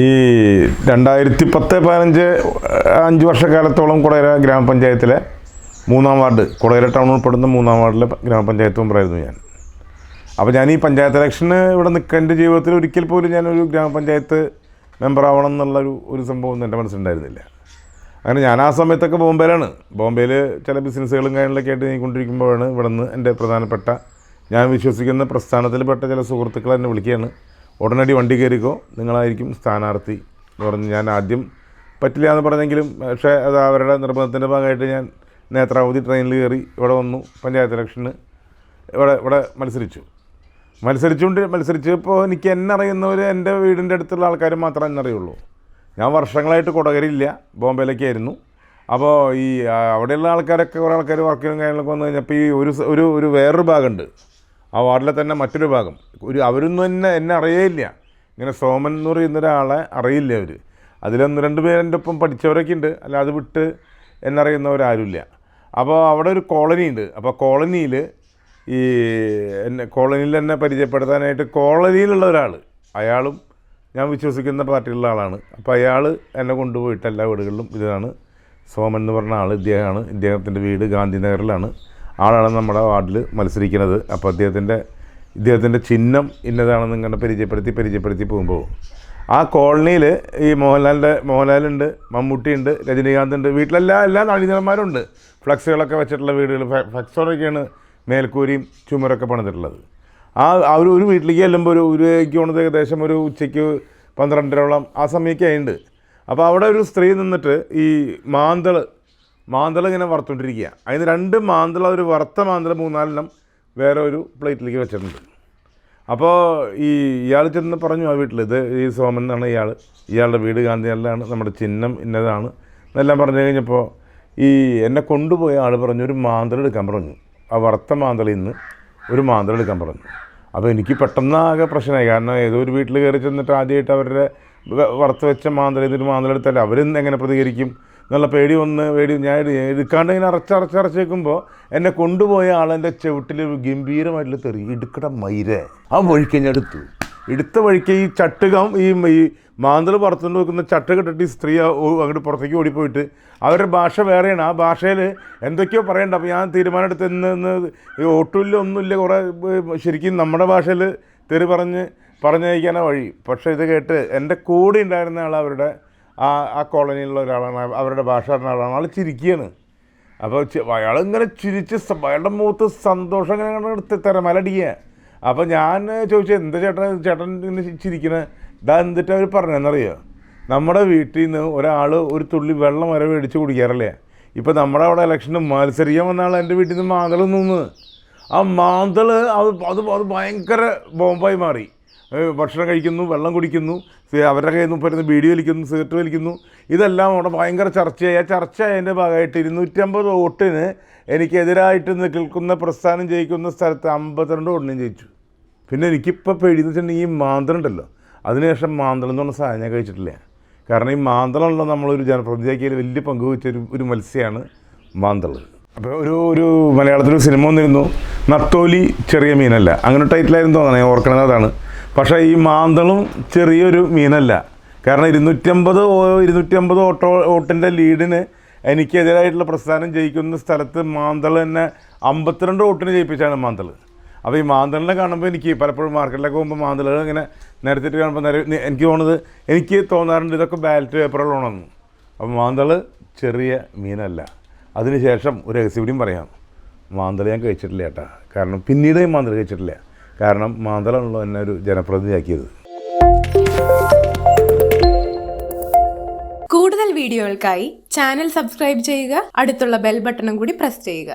ഈ രണ്ടായിരത്തി പത്ത് പതിനഞ്ച് അഞ്ച് വർഷക്കാലത്തോളം കുടകര ഗ്രാമപഞ്ചായത്തിലെ മൂന്നാം വാർഡ് കുടകര ടൗൺ ഉൾപ്പെടുന്ന മൂന്നാം വാർഡിലെ ഗ്രാമപഞ്ചായത്ത് മെമ്പറായിരുന്നു ഞാൻ. അപ്പോൾ ഞാൻ ഈ പഞ്ചായത്ത് ഇലക്ഷന് ഇവിടെ നിൽക്കേണ്ട ജീവിതത്തിൽ ഒരിക്കൽ പോലും ഞാനൊരു ഗ്രാമപഞ്ചായത്ത് മെമ്പറാവണം എന്നുള്ളൊരു ഒരു സംഭവം എന്റെ മനസ്സിലുണ്ടായിരുന്നില്ല. അങ്ങനെ ഞാൻ ആ സമയത്തൊക്കെ ബോംബെയിലാണ്. ബോംബെയിൽ ചില ബിസിനസ്സുകളും കാര്യങ്ങളൊക്കെ ആയിട്ട് നീക്കൊണ്ടിരിക്കുമ്പോഴാണ് ഇവിടെ നിന്ന് എന്റെ പ്രധാനപ്പെട്ട ഞാൻ വിശ്വസിക്കുന്ന പ്രസ്ഥാനത്തിൽപ്പെട്ട ചില സുഹൃത്തുക്കൾ എന്നെ വിളിക്കുകയാണ്. ഉടനടി വണ്ടി കയറിക്കോ. നിങ്ങളായിരിക്കും സ്ഥാനാർത്ഥി എന്ന് പറഞ്ഞ് ഞാൻ ആദ്യം പറ്റില്ല എന്ന് പറഞ്ഞെങ്കിലും പക്ഷേ അത് അവരുടെ നിർബന്ധത്തിന്റെ ഭാഗമായിട്ട് ഞാൻ നേത്രാവധി ട്രെയിനിൽ കയറി ഇവിടെ വന്നു പഞ്ചായത്ത് ഇലക്ഷന് ഇവിടെ ഇവിടെ മത്സരിച്ചു. മത്സരിച്ചുകൊണ്ട് മത്സരിച്ചപ്പോൾ എനിക്ക് എന്നെ അറിയുന്നവർ എന്റെ വീടിന്റെ അടുത്തുള്ള ആൾക്കാർ മാത്രമേ എന്നെ അറിയുള്ളൂ. ഞാൻ വർഷങ്ങളായിട്ട് കൊടകരില്ല ബോംബെയിലേക്കായിരുന്നു അപ്പോൾ ഈ അവിടെയുള്ള ആൾക്കാരൊക്കെ കുറേ ആൾക്കാർ വർക്കിനും കാര്യങ്ങളൊക്കെ വന്നു കഴിഞ്ഞപ്പോൾ ഈ ഒരു ഒരു ഒരു വേറൊരു ഭാഗമുണ്ട്. ആ വാർഡിലെ തന്നെ മറ്റൊരു ഭാഗം. ഒരു അവരൊന്നും എന്നെ എന്നെ അറിയേയില്ല. ഇങ്ങനെ സോമൻ എന്ന് പറയുന്ന ഒരാളെ അറിയില്ല അവർ അതിലൊന്ന് രണ്ട് പേരെന്റെ ഒപ്പം പഠിച്ചവരൊക്കെ ഉണ്ട്. അല്ല അത് വിട്ട് എന്നറിയുന്നവരാരുമില്ല അപ്പോൾ അവിടെ ഒരു കോളനി ഉണ്ട്. അപ്പോൾ കോളനിയിൽ ഈ എന്നെ കോളനിയിൽ എന്നെ പരിചയപ്പെടുത്താനായിട്ട് കോളനിയിലുള്ള ഒരാൾ അയാളും ഞാൻ വിശ്വസിക്കുന്ന പാർട്ടിയിലുള്ള ആളാണ്. അപ്പോൾ അയാൾ എന്നെ കൊണ്ടുപോയിട്ട് എല്ലാ വീടുകളിലും ഇതാണ്. സോമൻ എന്ന് പറഞ്ഞ ആൾ ഇദ്ദേഹമാണ്. ഇദ്ദേഹത്തിന്റെ വീട് ഗാന്ധിനഗറിലാണ്. ആളാണ് നമ്മുടെ വാർഡിൽ മത്സരിക്കുന്നത്. അപ്പോൾ അദ്ദേഹത്തിന്റെ ഇദ്ദേഹത്തിന്റെ ചിഹ്നം ഇന്നതാണെന്ന് ഇങ്ങനെ പരിചയപ്പെടുത്തി പരിചയപ്പെടുത്തി പോകുമ്പോൾ. ആ കോളനിയിൽ ഈ മോഹൻലാലിന്റെ മോഹൻലാലുണ്ട് മമ്മൂട്ടിയുണ്ട് രജനീകാന്ത് ഉണ്ട് വീട്ടിലെല്ലാ എല്ലാ നടീനന്മാരുണ്ട് ഫ്ലക്സുകളൊക്കെ വെച്ചിട്ടുള്ള വീടുകൾ ഫ്ലക്സോടൊക്കെയാണ് മേൽക്കൂരിയും ചുമരൊക്കെ പണിതിട്ടുള്ളത്. ആ ഒരു വീട്ടിലേക്ക് ചെല്ലുമ്പോൾ ഒരു ഒരു പോണത് ഏകദേശം ഒരു ഉച്ചയ്ക്ക് പന്ത്രണ്ടരോളം ആ സമയമൊക്കെ ആയിട്ടുണ്ട്. അപ്പോൾ അവിടെ ഒരു സ്ത്രീ നിന്നിട്ട് ഈ മാന്തൾ മാന്തൾ ഇങ്ങനെ വറുത്തുകൊണ്ടിരിക്കുക അതിന് രണ്ട് മാന്തളം ഒരു വറുത്ത മാന്തളം മൂന്നാലെണ്ണം വേറെ ഒരു പ്ലേറ്റിലേക്ക് വെച്ചിട്ടുണ്ട്. അപ്പോൾ ഈ ഇയാൾ ചെന്ന് പറഞ്ഞു ആ വീട്ടിൽ ഇത് ഈ സോമൻ എന്നാണ് ഇയാൾ ഇയാളുടെ വീട് ഗാന്ധി നല്ലതാണ് നമ്മുടെ ചിഹ്നം ഇന്നതാണ്. എന്നെല്ലാം പറഞ്ഞു കഴിഞ്ഞപ്പോൾ ഈ എന്നെ കൊണ്ടുപോയ ആൾ പറഞ്ഞു ഒരു മാന്തളം എടുക്കാൻ പറഞ്ഞു. ആ വറുത്ത മാന്തളിൽ നിന്ന് ഒരു മാന്തളം എടുക്കാൻ പറഞ്ഞു. അപ്പോൾ എനിക്ക് പെട്ടെന്നാകെ പ്രശ്നമായി. കാരണം ഏതോ ഒരു വീട്ടിൽ കയറി ചെന്നിട്ട് ആദ്യമായിട്ട് അവരുടെ വറുത്ത് വെച്ച മാന്തളിൽ നിന്ന് ഒരു മാന്തൾ എടുത്താൽ അവരെന്ന് എങ്ങനെ പ്രതികരിക്കും? എന്നുള്ള പേടി വന്ന് പേടി ഞാൻ എടു- എടുക്കാണ്ട് ഇങ്ങനെ അറച്ചറച്ചറച്ചേക്കുമ്പോൾ എന്നെ കൊണ്ടുപോയ ആളെന്റെ ചവിട്ടിൽ ഗംഭീരമായിട്ടുള്ള തെറി ഇടുക്കട മൈര. ആ വഴിക്ക് ഞാൻ എടുത്തു. എടുത്ത വഴിക്ക് ഈ ചട്ടുകം ഈ ഈ മാന്തൽ പുറത്തുകൊണ്ട് വെക്കുന്ന ചട്ടുക ഇട്ടിട്ട് ഈ സ്ത്രീ അങ്ങോട്ട് പുറത്തേക്ക് ഓടിപ്പോയിട്ട് അവരുടെ ഭാഷ വേറെയാണ്. ആ ഭാഷയിൽ എന്തൊക്കെയോ പറയണ്ട. അപ്പോൾ ഞാൻ തീരുമാനം എടുത്ത് ഇന്ന് ഈ ഒട്ടുമില്ല ഒന്നുമില്ല കുറേ ശരിക്കും നമ്മുടെ ഭാഷയിൽ തെറി പറഞ്ഞ് പറഞ്ഞയക്കാനാണ് വഴി. പക്ഷേ ഇത് കേട്ട് എന്റെ കൂടെ ഉണ്ടായിരുന്ന ആൾ അവരുടെ ആ ആ കോളനിയിലുള്ള ഒരാളാണ് അവരുടെ ഭാഷ പറഞ്ഞ ആളാണ് ആൾ ചിരിക്കുകയാണ് അപ്പോൾ അയാൾ ഇങ്ങനെ ചിരിച്ച് അയാളുടെ മുഖത്ത് സന്തോഷം ഇങ്ങനെ എടുത്ത് തിരമലടിക്കുക അപ്പോൾ ഞാൻ ചോദിച്ചു എന്താ ചേട്ടൻ ചേട്ടൻ ഇങ്ങനെ ചിരിക്കുന്നത് ഇതാ എന്നിട്ട് അവർ നമ്മുടെ വീട്ടിൽ നിന്ന് ഒരാൾ ഒരു തുള്ളി വെള്ളം വരെ മേടിച്ച് കുടിക്കാറില്ലേ? ഇപ്പോൾ നമ്മുടെ അവിടെ ഇലക്ഷന് മത്സരിക്കാൻ വന്ന ആൾ എന്റെ വീട്ടിൽ നിന്ന് മാന്തൾ നിന്ന്. ആ മാന്തൾ അത് അത് ഭയങ്കര ബോംബായി മാറി. ഭക്ഷണം കഴിക്കുന്നു വെള്ളം കുടിക്കുന്നു അവരുടെ കയ്യിൽ നിന്ന് പറയുന്നത് ബീഡി വലിക്കുന്നു സിഗരറ്റ് വലിക്കുന്നു. ഇതെല്ലാം അവിടെ ഭയങ്കര ചർച്ചയായി. ആ ചർച്ച അതിന്റെ ഭാഗമായിട്ട് ഇരുന്നൂറ്റമ്പത് വോട്ടിന് എനിക്കെതിരായിട്ട് നിൽക്കുന്ന പ്രസ്ഥാനം ജയിക്കുന്ന സ്ഥലത്ത് അമ്പത്തിരണ്ട് വോട്ടിനും ജയിച്ചു. പിന്നെ എനിക്കിപ്പോൾ പേടിയെന്ന് വെച്ചിട്ടുണ്ടെങ്കിൽ ഈ മാന്തളുണ്ടല്ലോ അതിനുശേഷം മാന്തളം എന്ന് പറഞ്ഞ സാധനം കഴിച്ചിട്ടില്ല. കാരണം ഈ മാന്തളമുള്ള നമ്മളൊരു ജനപ്രതിനിധിയാക്കിയതിൽ വലിയ പങ്ക് വഹിച്ചൊരു ഒരു മത്സ്യമാണ് മാന്തൾ അപ്പോൾ ഒരു ഒരു മലയാളത്തിലൊരു സിനിമ വന്നിരുന്നു നത്തോലി ചെറിയ മീനല്ല. അങ്ങനെ ടൈറ്റിലായിരുന്നു തോന്നണേ ഓർക്കണതാണ് ഓർക്കണത് അതാണ്. പക്ഷേ ഈ മാന്തളും ചെറിയൊരു മീനല്ല. കാരണം ഇരുന്നൂറ്റമ്പത് ഇരുന്നൂറ്റമ്പത് ഓട്ടോ ഓട്ടിന്റെ ലീഡിന് എനിക്കെതിരായിട്ടുള്ള പ്രസ്ഥാനം ജയിക്കുന്ന സ്ഥലത്ത് മാന്തൾ തന്നെ അമ്പത്തിരണ്ട് ഓട്ടിന് ജയിപ്പിച്ചാണ് മാന്തൾ. അപ്പോൾ ഈ മാന്തളിനെ കാണുമ്പോൾ എനിക്ക് പലപ്പോഴും മാർക്കറ്റിലൊക്കെ പോകുമ്പോൾ മാന്തളുകൾ ഇങ്ങനെ നിരത്തിട്ട് കാണുമ്പോൾ നിര എനിക്ക് തോന്നുന്നത് എനിക്ക് തോന്നാറുണ്ട് ഇതൊക്കെ ബാലറ്റ് പേപ്പറുകളാണെന്ന്. അപ്പോൾ മാന്തൾ ചെറിയ മീനല്ല. അതിനുശേഷം ഒരു രഹസ്യപിടിയും പറയാം. മാന്തൾ ഞാൻ കഴിച്ചിട്ടില്ല ചേട്ടാ കാരണം പിന്നീട് ഈ മാന്തൾ കഴിച്ചിട്ടില്ല. കാരണം മാന്തളാണല്ലോ എന്നെ ഒരു ജനപ്രതിനിധിയാക്കിയത്. കൂടുതൽ വീഡിയോകൾക്കായി ചാനൽ സബ്സ്ക്രൈബ് ചെയ്യുക അടുത്തുള്ള ബെൽ ബട്ടണും കൂടി പ്രസ് ചെയ്യുക.